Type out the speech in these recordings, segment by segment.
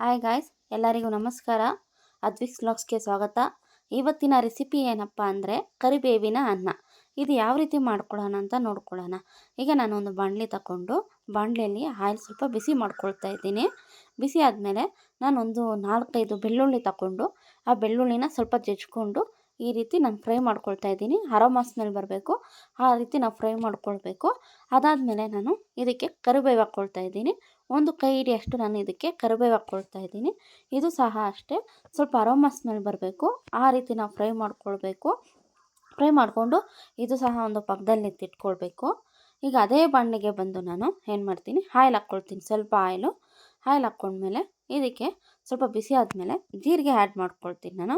Hi guys ಎಲ್ಲರಿಗೂ ನಮಸ್ಕಾರ. ಅದ್ವಿಕ್ಸ್ ವ್ಲಾಗ್ಸ್ಗೆ ಸ್ವಾಗತ. ಇವತ್ತಿನ ರೆಸಿಪಿ ಏನಪ್ಪ ಅಂದರೆ ಕರಿಬೇವಿನ ಅನ್ನ. ಇದು ಯಾವ ರೀತಿ ಮಾಡ್ಕೊಳ್ಳೋಣ ಅಂತ ನೋಡ್ಕೊಳ್ಳೋಣ. ಈಗ ನಾನು ಒಂದು ಬಾಣಲಿ ತಗೊಂಡು ಬಾಣಲಿಯಲ್ಲಿ ಆಯಿಲ್ ಸ್ವಲ್ಪ ಬಿಸಿ ಮಾಡ್ಕೊಳ್ತಾ ಇದ್ದೀನಿ. ಬಿಸಿ ಆದಮೇಲೆ ನಾನೊಂದು ನಾಲ್ಕೈದು ಬೆಳ್ಳುಳ್ಳಿ ತಗೊಂಡು ಆ ಬೆಳ್ಳುಳ್ಳಿನ ಸ್ವಲ್ಪ ಜಜ್ಕೊಂಡು ಈ ರೀತಿ ನಾನು ಫ್ರೈ ಮಾಡ್ಕೊಳ್ತಾ ಇದ್ದೀನಿ. ಅರೋಮಾ ಸ್ಮೆಲ್ ಬರಬೇಕು. ಆ ರೀತಿ ನಾವು ಫ್ರೈ ಮಾಡ್ಕೊಳ್ಬೇಕು. ಅದಾದಮೇಲೆ ನಾನು ಇದಕ್ಕೆ ಕರಿಬೇವು ಹಾಕ್ಕೊಳ್ತಾ ಇದ್ದೀನಿ. ಒಂದು ಕೈ ಹಿಡಿಯಷ್ಟು ನಾನು ಇದಕ್ಕೆ ಕರಿಬೇವು ಹಾಕ್ಕೊಳ್ತಾ ಇದ್ದೀನಿ. ಇದು ಸಹ ಅಷ್ಟೇ. ಸ್ವಲ್ಪ ಅರೋಮಾ ಸ್ಮೆಲ್ ಬರಬೇಕು. ಆ ರೀತಿ ನಾವು ಫ್ರೈ ಮಾಡ್ಕೊಳ್ಬೇಕು. ಫ್ರೈ ಮಾಡಿಕೊಂಡು ಇದು ಸಹ ಒಂದು ಪಕ್ಕದಲ್ಲಿ ಎತ್ತಿಟ್ಕೊಳ್ಬೇಕು ಈಗ ಅದೇ ಬಾಣಲೆಗೆ ಬಂದು ನಾನು ಏನು ಮಾಡ್ತೀನಿ ಆಯಿಲ್ ಹಾಕ್ಕೊಳ್ತೀನಿ ಸ್ವಲ್ಪ ಆಯಿಲು ಆಯಿಲ್ ಹಾಕ್ಕೊಂಡ್ಮೇಲೆ ಇದಕ್ಕೆ ಸ್ವಲ್ಪ ಬಿಸಿ ಆದಮೇಲೆ ಜೀರಿಗೆ ಆ್ಯಡ್ ಮಾಡ್ಕೊಳ್ತೀನಿ ನಾನು.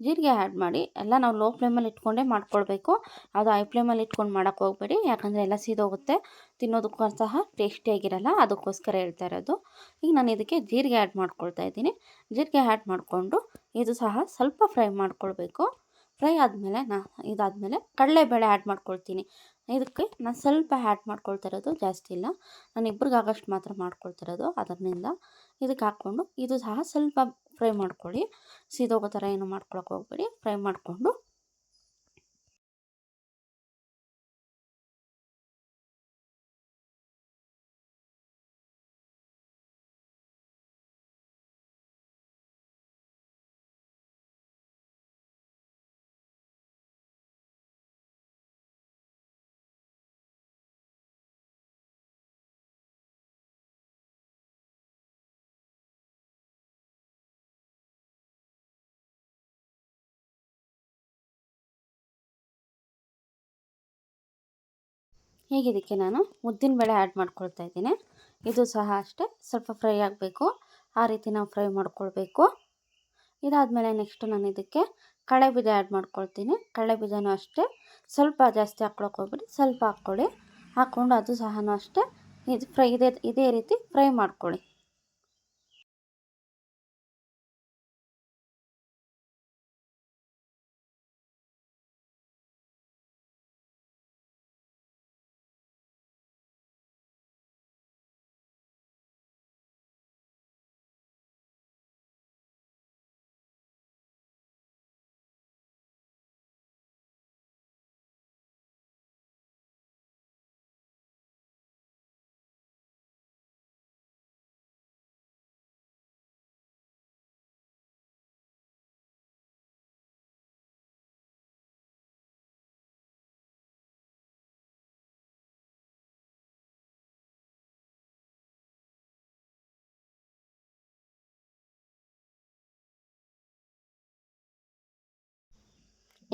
ಜೀರಿಗೆ ಆ್ಯಡ್ ಮಾಡಿ ಎಲ್ಲ ನಾವು ಲೋ ಫ್ಲೇಮಲ್ಲಿ ಇಟ್ಕೊಂಡೇ ಮಾಡ್ಕೊಳ್ಬೇಕು. ಅದು ಹೈ ಫ್ಲೇಮಲ್ಲಿ ಇಟ್ಕೊಂಡು ಮಾಡೋಕ್ಕೆ ಹೋಗಬೇಡಿ. ಯಾಕಂದರೆ ಎಲ್ಲ ಸೀದೋಗುತ್ತೆ. ತಿನ್ನೋದಕ್ಕೂ ಸಹ ಟೇಸ್ಟಿಯಾಗಿರಲ್ಲ ಅದಕ್ಕೋಸ್ಕರ ಹೇಳ್ತಾ ಇರೋದು. ಈಗ ನಾನು ಇದಕ್ಕೆ ಜೀರಿಗೆ ಆ್ಯಡ್ ಮಾಡ್ಕೊಳ್ತಾ ಇದ್ದೀನಿ. ಜೀರಿಗೆ ಆ್ಯಡ್ ಮಾಡಿಕೊಂಡು ಇದು ಸಹ ಸ್ವಲ್ಪ ಫ್ರೈ ಮಾಡ್ಕೊಳ್ಬೇಕು. ಫ್ರೈ ಆದಮೇಲೆ ನಾ ಇದಾದಮೇಲೆ ಕಡಲೆಬೇಳೆ ಆ್ಯಡ್ ಮಾಡ್ಕೊಳ್ತೀನಿ. ಇದಕ್ಕೆ ನಾನು ಸ್ವಲ್ಪ ಆ್ಯಡ್ ಮಾಡ್ಕೊಳ್ತಾ ಇರೋದು ಜಾಸ್ತಿ ಇಲ್ಲ. ನಾನು ಇಬ್ರಿಗೆ ಆಗೋಷ್ಟು ಮಾತ್ರ ಮಾಡ್ಕೊಳ್ತಿರೋದು ಅದರಿಂದ. ಇದಕ್ಕೆ ಹಾಕ್ಕೊಂಡು ಇದು ಸಹ ಸ್ವಲ್ಪ ಫ್ರೈ ಮಾಡ್ಕೊಳ್ಳಿ. ಸೀದೋಗೋ ಥರ ಏನು ಮಾಡ್ಕೊಳಕ್ಕೆ ಹೋಗ್ಬೇಡಿ. ಫ್ರೈ ಮಾಡಿಕೊಂಡು ಈಗ ಇದಕ್ಕೆ ನಾನು ಉದ್ದಿನ ಬೇಳೆ ಆ್ಯಡ್ ಮಾಡ್ಕೊಳ್ತಾ ಇದ್ದೀನಿ. ಇದು ಸಹ ಅಷ್ಟೇ, ಸ್ವಲ್ಪ ಫ್ರೈ ಆಗಬೇಕು. ಆ ರೀತಿ ನಾವು ಫ್ರೈ ಮಾಡ್ಕೊಳ್ಬೇಕು. ಇದಾದಮೇಲೆ ನೆಕ್ಸ್ಟು ನಾನು ಇದಕ್ಕೆ ಕಳೆ ಬೀಜ ಆ್ಯಡ್ ಮಾಡ್ಕೊಳ್ತೀನಿ. ಕಳೆ ಬೀಜನೂ ಅಷ್ಟೇ, ಸ್ವಲ್ಪ ಜಾಸ್ತಿ ಹಾಕ್ಕೊಳಕ್ಕೆ ಹೋಗ್ಬಿಡಿ, ಸ್ವಲ್ಪ ಹಾಕ್ಕೊಳ್ಳಿ. ಹಾಕ್ಕೊಂಡು ಅದು ಸಹ ಅಷ್ಟೇ, ಇದು ಫ್ರೈ ಇದೇ ಇದೇ ರೀತಿ ಫ್ರೈ ಮಾಡ್ಕೊಳ್ಳಿ.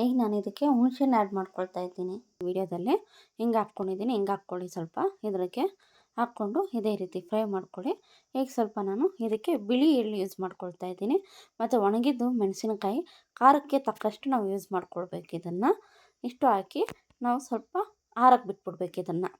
ಈಗ ನಾನು ಇದಕ್ಕೆ ಹುಣಸೆಹಣ್ಣು ಆ್ಯಡ್ ಮಾಡ್ಕೊಳ್ತಾ ಇದ್ದೀನಿ. ವಿಡಿಯೋದಲ್ಲಿ ಹಿಂಗೆ ಹಾಕ್ಕೊಂಡಿದ್ದೀನಿ, ಹಿಂಗೆ ಹಾಕ್ಕೊಳ್ಳಿ ಸ್ವಲ್ಪ. ಇದಕ್ಕೆ ಹಾಕ್ಕೊಂಡು ಇದೇ ರೀತಿ ಫ್ರೈ ಮಾಡ್ಕೊಳ್ಳಿ. ಈಗ ಸ್ವಲ್ಪ ನಾನು ಇದಕ್ಕೆ ಬಿಳಿ ಎಳ್ಳು ಯೂಸ್ ಮಾಡ್ಕೊಳ್ತಾ ಇದ್ದೀನಿ. ಮತ್ತು ಒಣಗಿದ್ದು ಮೆಣಸಿನಕಾಯಿ, ಖಾರಕ್ಕೆ ತಕ್ಕಷ್ಟು ನಾವು ಯೂಸ್ ಮಾಡ್ಕೊಳ್ಬೇಕು ಇದನ್ನು. ಇಷ್ಟು ಹಾಕಿ ನಾವು ಸ್ವಲ್ಪ ಆರಕ್ಕೆ ಬಿಟ್ಬಿಡ್ಬೇಕು ಇದನ್ನು.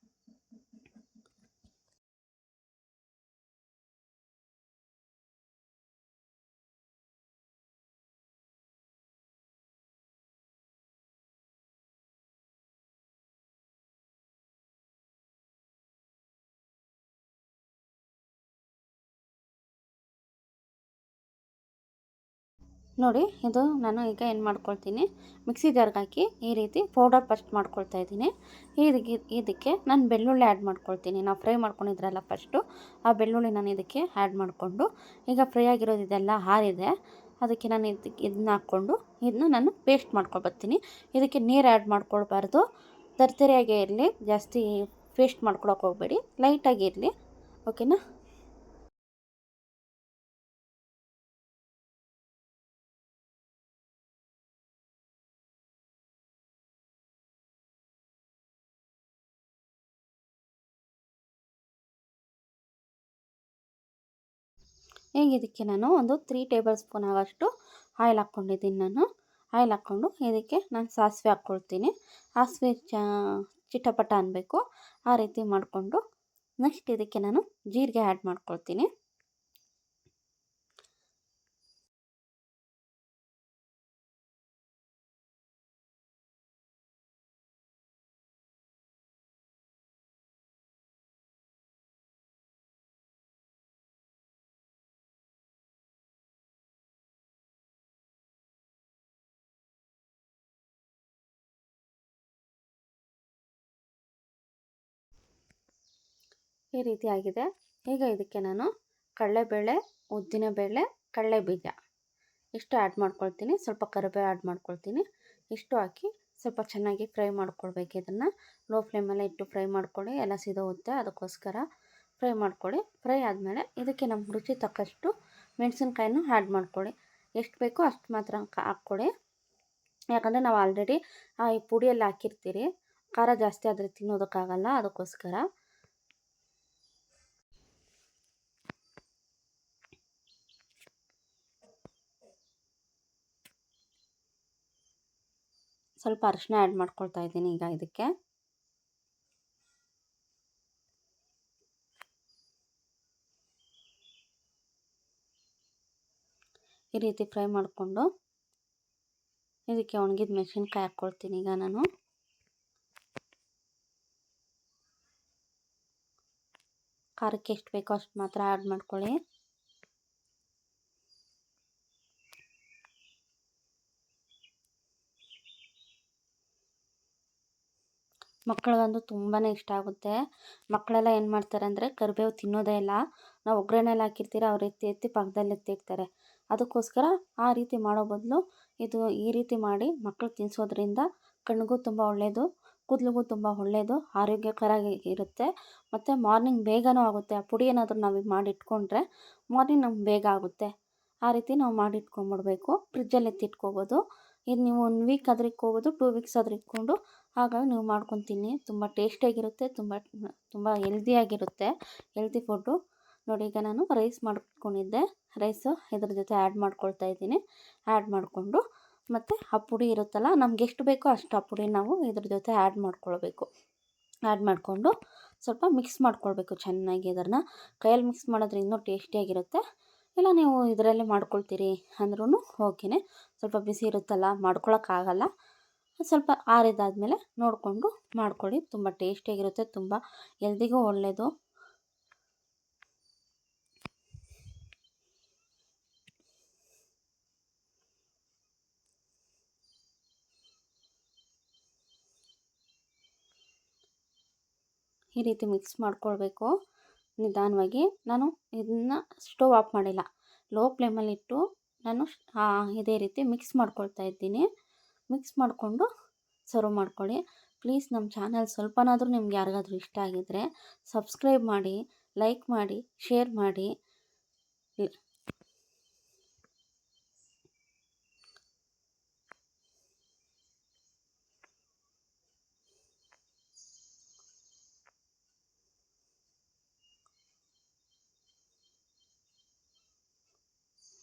ನೋಡಿ, ಇದು ನಾನು ಈಗ ಏನು ಮಾಡ್ಕೊಳ್ತೀನಿ, ಮಿಕ್ಸಿ ಜಾರ್ಗೆ ಹಾಕಿ ಈ ರೀತಿ ಪೌಡರ್ ಫಸ್ಟ್ ಮಾಡ್ಕೊಳ್ತಾ ಇದ್ದೀನಿ. ಇದಕ್ಕೆ ಇದಕ್ಕೆ ನಾನು ಬೆಳ್ಳುಳ್ಳಿ ಆ್ಯಡ್ ಮಾಡ್ಕೊಳ್ತೀನಿ. ನಾವು ಫ್ರೈ ಮಾಡ್ಕೊಂಡಿದ್ರಲ್ಲ ಫಸ್ಟು ಆ ಬೆಳ್ಳುಳ್ಳಿ ನಾನು ಇದಕ್ಕೆ ಆ್ಯಡ್ ಮಾಡಿಕೊಂಡು, ಈಗ ಫ್ರೈ ಆಗಿರೋದು ಇದೆಲ್ಲ ಹಾರಿದೆ ಅದಕ್ಕೆ ನಾನು ಇದಕ್ಕೆ ಇದನ್ನ ಹಾಕ್ಕೊಂಡು ಇದನ್ನ ನಾನು ಪೇಸ್ಟ್ ಮಾಡ್ಕೊಬರ್ತೀನಿ ಇದಕ್ಕೆ ನೀರು ಆ್ಯಡ್ ಮಾಡ್ಕೊಳ್ಬಾರ್ದು. ತರ್ತರಿಯಾಗೇ ಇರಲಿ, ಜಾಸ್ತಿ ಪೇಸ್ಟ್ ಮಾಡ್ಕೊಳಕ್ಕೆ ಹೋಗಬೇಡಿ. ಲೈಟಾಗಿ ಇರಲಿ ಓಕೆನಾ ಈಗ ಇದಕ್ಕೆ ನಾನು ಒಂದು ತ್ರೀ ಟೇಬಲ್ ಸ್ಪೂನ್ ಆಗೋಷ್ಟು ಆಯಿಲ್ ಹಾಕ್ಕೊಂಡಿದ್ದೀನಿ ನಾನು. ಆಯಿಲ್ ಹಾಕ್ಕೊಂಡು ಇದಕ್ಕೆ ನಾನು ಸಾಸಿವೆ ಹಾಕ್ಕೊಳ್ತೀನಿ. ಸಾಸಿವೆ ಚ, ಚಿಟಪಟ ಅನ್ನಬೇಕು ಆ ರೀತಿ ಮಾಡಿಕೊಂಡು ನೆಕ್ಸ್ಟ್ ಇದಕ್ಕೆ ನಾನು ಜೀರಿಗೆ ಆ್ಯಡ್ ಮಾಡ್ಕೊಳ್ತೀನಿ. ಈ ರೀತಿ ಆಗಿದೆ. ಈಗ ಇದಕ್ಕೆ ನಾನು ಕಡಲೆಬೇಳೆ ಉದ್ದಿನಬೇಳೆ ಕಡಲೆಬೀಜ ಇಷ್ಟು ಆ್ಯಡ್ ಮಾಡ್ಕೊಳ್ತೀನಿ. ಸ್ವಲ್ಪ ಕರಿಬೇವು ಆ್ಯಡ್ ಮಾಡ್ಕೊಳ್ತೀನಿ. ಇಷ್ಟು ಹಾಕಿ ಸ್ವಲ್ಪ ಚೆನ್ನಾಗಿ ಫ್ರೈ ಮಾಡ್ಕೊಳ್ಬೇಕು ಇದನ್ನು. ಲೋ ಫ್ಲೇಮಲ್ಲೇ ಇಟ್ಟು ಫ್ರೈ ಮಾಡ್ಕೊಳ್ಳಿ. ಎಲ್ಲ ಸಿದೋಗುತ್ತೆ ಅದಕ್ಕೋಸ್ಕರ ಫ್ರೈ ಮಾಡ್ಕೊಳ್ಳಿ. ಫ್ರೈ ಆದಮೇಲೆ ಇದಕ್ಕೆ ನಮ್ಮ ರುಚಿ ತಕ್ಕಷ್ಟು ಮೆಣಸಿನ್ಕಾಯನ್ನು ಆ್ಯಡ್ ಮಾಡ್ಕೊಳ್ಳಿ. ಎಷ್ಟು ಬೇಕೋ ಅಷ್ಟು ಮಾತ್ರ ಹಾಕ್ಕೊಳ್ಳಿ. ಯಾಕಂದರೆ ನಾವು ಆಲ್ರೆಡಿ ಈ ಪುಡಿಯಲ್ಲಿ ಹಾಕಿರ್ತೀರಿ. ಖಾರ ಜಾಸ್ತಿ ಆದರೆ ತಿನ್ನೋದಕ್ಕಾಗಲ್ಲ. ಅದಕ್ಕೋಸ್ಕರ ಸ್ವಲ್ಪ ಅರಿಶಿನ ಆ್ಯಡ್ ಮಾಡ್ಕೊಳ್ತಾ ಇದ್ದೀನಿ ಈಗ ಇದಕ್ಕೆ. ಈ ರೀತಿ ಫ್ರೈ ಮಾಡಿಕೊಂಡು ಇದಕ್ಕೆ ಒಣಗಿದ ಮೆಣಸಿನ್ಕಾಯಿ ಹಾಕ್ಕೊಳ್ತೀನಿ ಈಗ ನಾನು. ಖಾರಕ್ಕೆ ಎಷ್ಟು ಬೇಕೋ ಅಷ್ಟು ಮಾತ್ರ ಆ್ಯಡ್ ಮಾಡ್ಕೊಳ್ಳಿ. ಮಕ್ಕಳಿಗಂತೂ ತುಂಬಾ ಇಷ್ಟ ಆಗುತ್ತೆ. ಮಕ್ಕಳೆಲ್ಲ ಏನು ಮಾಡ್ತಾರೆ ಅಂದರೆ ಕರಿಬೇವು ತಿನ್ನೋದೇ ಇಲ್ಲ. ನಾವು ಒಗ್ಗರಣೆಲ್ಲ ಹಾಕಿರ್ತೀರ ಅವ್ರು ಎತ್ತಿ ಎತ್ತಿ ಪಕ್ಕದಲ್ಲಿ ಎತ್ತಿರ್ತಾರೆ ಅದಕ್ಕೋಸ್ಕರ ಆ ರೀತಿ ಮಾಡೋ ಬದಲು ಇದು ಈ ರೀತಿ ಮಾಡಿ ಮಕ್ಕಳು ತಿನ್ನಿಸೋದ್ರಿಂದ ಕಣ್ಣಿಗೂ ತುಂಬ ಒಳ್ಳೆಯದು ಕೂದಲಿಗೂ ತುಂಬ ಒಳ್ಳೆಯದು ಆರೋಗ್ಯಕರ ಇರುತ್ತೆ. ಮತ್ತು ಮಾರ್ನಿಂಗ್ ಬೇಗನೂ ಆಗುತ್ತೆ. ಆ ಪುಡಿ ಏನಾದರೂ ನಾವು ಮಾಡಿಟ್ಕೊಂಡ್ರೆ ಮಾರ್ನಿಂಗ್ ನಮ್ಗೆ ಬೇಗ ಆಗುತ್ತೆ. ಆ ರೀತಿ ನಾವು ಮಾಡಿ ಇಟ್ಕೊಂಬಿಡ್ಬೇಕು ಫ್ರಿಜ್ಜಲ್ಲಿ ಎತ್ತಿಟ್ಕೋಬೋದು ಇದು ನೀವು ಒನ್ ವೀಕ್ ಆದರೂ ಇಟ್ಕೋಬೋದು ಟೂ ವೀಕ್ಸ್ ಆದರೂ ಇಟ್ಕೊಂಡು ಹಾಗಾಗಿ ನೀವು ಮಾಡ್ಕೊಂಡು ತಿನ್ನಿ ತುಂಬ ಟೇಸ್ಟಿಯಾಗಿರುತ್ತೆ ತುಂಬ ತುಂಬ ಹೆಲ್ದಿಯಾಗಿರುತ್ತೆ ಹೆಲ್ದಿ ಫುಡ್ಡು ನೋಡಿ, ಈಗ ನಾನು ರೈಸ್ ಮಾಡ್ಕೊಂಡಿದ್ದೆ. ರೈಸು ಇದ್ರ ಜೊತೆ ಆ್ಯಡ್ ಮಾಡ್ಕೊಳ್ತಾ ಇದ್ದೀನಿ. ಆ್ಯಡ್ ಮಾಡಿಕೊಂಡು ಮತ್ತು ಆ ಇರುತ್ತಲ್ಲ, ನಮ್ಗೆ ಎಷ್ಟು ಬೇಕೋ ಅಷ್ಟು ಆ ನಾವು ಇದ್ರ ಜೊತೆ ಆ್ಯಡ್ ಮಾಡ್ಕೊಳ್ಬೇಕು. ಆ್ಯಡ್ ಮಾಡಿಕೊಂಡು ಸ್ವಲ್ಪ ಮಿಕ್ಸ್ ಮಾಡ್ಕೊಳ್ಬೇಕು ಚೆನ್ನಾಗಿ ಇದನ್ನು ಕೈಯಲ್ಲಿ ಮಿಕ್ಸ್ ಮಾಡಿದ್ರೆ ಇನ್ನೂ ಟೇಸ್ಟಿಯಾಗಿರುತ್ತೆ ಇಲ್ಲ, ನೀವು ಇದರಲ್ಲೇ ಮಾಡ್ಕೊಳ್ತೀರಿ ಅಂದ್ರೂ ಓಕೆನೆ ಸ್ವಲ್ಪ ಬಿಸಿ ಇರುತ್ತಲ್ಲ, ಮಾಡ್ಕೊಳಕ್ಕಾಗಲ್ಲ. ಸ್ವಲ್ಪ ಆರಿದಾದಮೇಲೆ ನೋಡಿಕೊಂಡು ಮಾಡ್ಕೊಳ್ಳಿ. ತುಂಬ ಟೇಸ್ಟಿಯಾಗಿರುತ್ತೆ, ತುಂಬ ಎಲ್ದಿಗೂ ಒಳ್ಳೆಯದು ಈ ರೀತಿ ಮಿಕ್ಸ್ ಮಾಡ್ಕೊಳ್ಬೇಕು. ನಿಧಾನವಾಗಿ ನಾನು ಇದನ್ನು ಸ್ಟವ್ ಆಫ್ ಮಾಡಿಲ್ಲ. ಲೋ ಫ್ಲೇಮಲ್ಲಿಟ್ಟು ನಾನು ಇದೇ ರೀತಿ ಮಿಕ್ಸ್ ಮಾಡ್ಕೊಳ್ತಾ ಇದ್ದೀನಿ. ಮಿಕ್ಸ್ ಮಾಡಿಕೊಂಡು ಸರ್ವ್ ಮಾಡ್ಕೊಳ್ಳಿ. ಪ್ಲೀಸ್ ನಮ್ಮ ಚಾನಲ್ ಸ್ವಲ್ಪನಾದರೂ ನಿಮ್ಗೆ ಯಾರಿಗಾದ್ರೂ ಇಷ್ಟ ಆಗಿದ್ದರೆ ಸಬ್ಸ್ಕ್ರೈಬ್ ಮಾಡಿ, ಲೈಕ್ ಮಾಡಿ, ಶೇರ್ ಮಾಡಿ.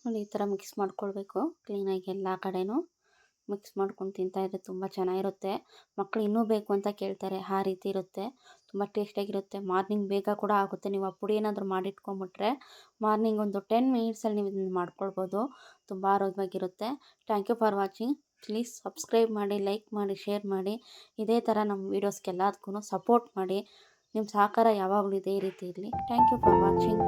ನೋಡಿ, ಈ ಥರ ಮಿಕ್ಸ್ ಮಾಡ್ಕೊಳ್ಬೇಕು. ಕ್ಲೀನಾಗಿ ಎಲ್ಲ ಕಡೆನೂ. ಮಿಕ್ಸ್ ಮಾಡ್ಕೊಂಡು ತಿಂತಾಯಿದ್ರೆ ತುಂಬ ಚೆನ್ನಾಗಿರುತ್ತೆ. ಮಕ್ಕಳು ಇನ್ನೂ ಬೇಕು ಅಂತ ಕೇಳ್ತಾರೆ, ಆ ರೀತಿ ಇರುತ್ತೆ. ತುಂಬ ಟೇಸ್ಟಿಯಾಗಿರುತ್ತೆ ಮಾರ್ನಿಂಗ್ ಬೇಗ ಕೂಡ ಆಗುತ್ತೆ. ನೀವು ಆ ಪುಡಿ ಏನಾದರೂ ಮಾಡಿಟ್ಕೊಂಬಿಟ್ರೆ ಮಾರ್ನಿಂಗ್ ಒಂದು ಟೆನ್ ಮಿನಿಟ್ಸಲ್ಲಿ ನೀವು ಇದನ್ನು ಮಾಡ್ಕೊಳ್ಬೋದು. ತುಂಬ ಆರೋಗ್ಯವಾಗಿರುತ್ತೆ. Thank you for watching please subscribe ಮಾಡಿ ಲೈಕ್ ಮಾಡಿ ಶೇರ್ ಮಾಡಿ. ಇದೇ ಥರ ನಮ್ಮ ವೀಡಿಯೋಸ್ಗೆಲ್ಲದಕ್ಕೂ ಸಪೋರ್ಟ್ ಮಾಡಿ. ನಿಮ್ಮ ಸಹಕಾರ ಯಾವಾಗಲೂ ಇದೇ ರೀತಿ ಇರಲಿ. Thank you for watching